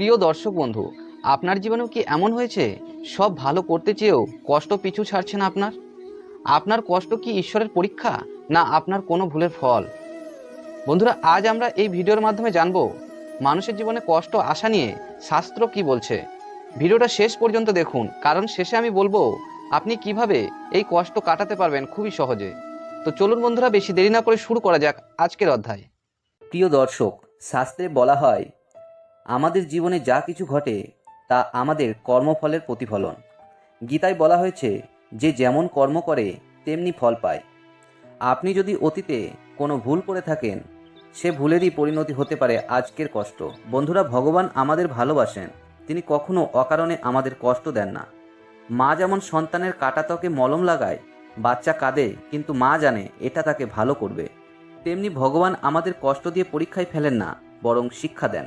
প্রিয় দর্শক বন্ধু, আপনার জীবনেও কি এমন হয়েছে? সব ভালো করতে চেয়েও কষ্ট পিছু ছাড়ছে না আপনার? আপনার কষ্ট কি ঈশ্বরের পরীক্ষা, না আপনার কোনো ভুলের ফল? বন্ধুরা, আজ আমরা এই ভিডিওর মাধ্যমে জানব, মানুষের জীবনে কষ্ট আসা নিয়ে শাস্ত্র কি বলছে। ভিডিওটা শেষ পর্যন্ত দেখুন, কারণ শেষে আমি বলব, আপনি কীভাবে এই কষ্ট কাটাতে পারবেন খুবই সহজে। তো চলুন বন্ধুরা, বেশি দেরি না করে শুরু করা যাক আজকের অধ্যায়। প্রিয় দর্শক, শাস্ত্রে বলা হয় আমাদের জীবনে যা কিছু ঘটে, তা আমাদের কর্মফলের প্রতিফলন। গীতায় বলা হয়েছে, যে যেমন কর্ম করে, তেমনি ফল পায়। আপনি যদি অতীতে কোনো ভুল করে থাকেন, সে ভুলেরই পরিণতি হতে পারে আজকের কষ্ট। বন্ধুরা, ভগবান আমাদের ভালোবাসেন। তিনি কখনো অকারণে আমাদের কষ্ট দেন না। মা যেমন সন্তানের কাটাতকে মলম লাগায়, বাচ্চা কাঁদে, কিন্তু মা জানে এটা তাকে ভালো করবে। তেমনি ভগবান আমাদের কষ্ট দিয়ে পরীক্ষায় ফেলেন না, বরং শিক্ষা দেন।